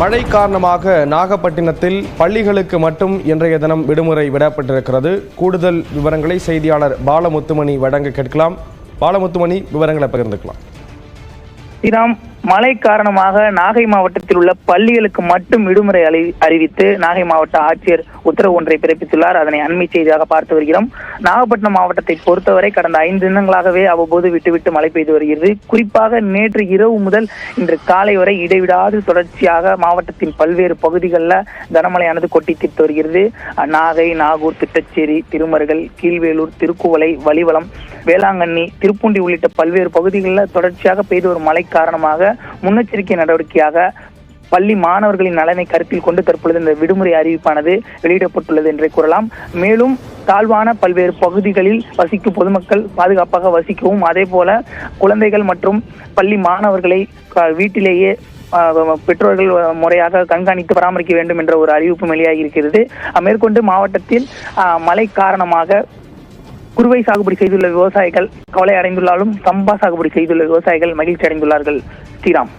மழை காரணமாக நாகப்பட்டினத்தில் பள்ளிகளுக்கு மட்டும் இன்றைய தினம் விடுமுறை விடப்பட்டிருக்கிறது. கூடுதல் விவரங்களை செய்தியாளர் பாலமுத்துமணி வழங்க கேட்கலாம். பாலமுத்துமணி விவரங்களை பகிர்ந்துக்கலாம். ஸ்ரீராம் மழை காரணமாக நாகை மாவட்டத்தில் உள்ள பள்ளிகளுக்கு மட்டும் விடுமுறை அளி அறிவித்து நாகை மாவட்ட ஆட்சியர் உத்தரவு ஒன்றை பிறப்பித்துள்ளார். அதனை அண்மை செய்தியாக பார்த்து வருகிறோம். நாகப்பட்டினம் மாவட்டத்தை பொறுத்தவரை கடந்த ஐந்து தினங்களாகவே அவ்வப்போது விட்டுவிட்டு மழை பெய்து வருகிறது. குறிப்பாக நேற்று இரவு முதல் இன்று காலை வரை இடைவிடாது தொடர்ச்சியாக மாவட்டத்தின் பல்வேறு பகுதிகளில் கனமழையானது கொட்டி தீர்த்து வருகிறது. நாகை நாகூர் திட்டச்சேரி திருமருகல் கீழ்வேலூர் திருக்குவளை வலிவலம் வேளாங்கண்ணி திருப்பூண்டி உள்ளிட்ட பல்வேறு பகுதிகளில் தொடர்ச்சியாக பெய்து வரும் மழை காரணமாக முன்னெச்சரிக்கை நடவடிக்கையாக பள்ளி மாணவர்களின் நலனை கருத்தில் கொண்டு தற்பொழுது இந்த விடுமுறை அறிவிப்பானது வெளியிடப்பட்டுள்ளது என்றே கூறலாம். மேலும் தாழ்வான பல்வேறு பகுதிகளில் வசிக்கும் பொதுமக்கள் பாதுகாப்பாக வசிக்கவும் அதே போல குழந்தைகள் மற்றும் பள்ளி மாணவர்களை வீட்டிலேயே பெற்றோர்கள் முறையாக கண்காணித்து பராமரிக்க வேண்டும் என்ற ஒரு அறிவிப்பு வெளியாகி இருக்கிறது. மேற்கொண்டு மாவட்டத்தில் மழை காரணமாக குறுவை சாகுபடி செய்துள்ள விவசாயிகள் கவலை அடைந்துள்ளாலும் சம்பா சாகுபடி செய்துள்ள விவசாயிகள் மகிழ்ச்சி அடைந்துள்ளார்கள். ஸ்ரீராம்.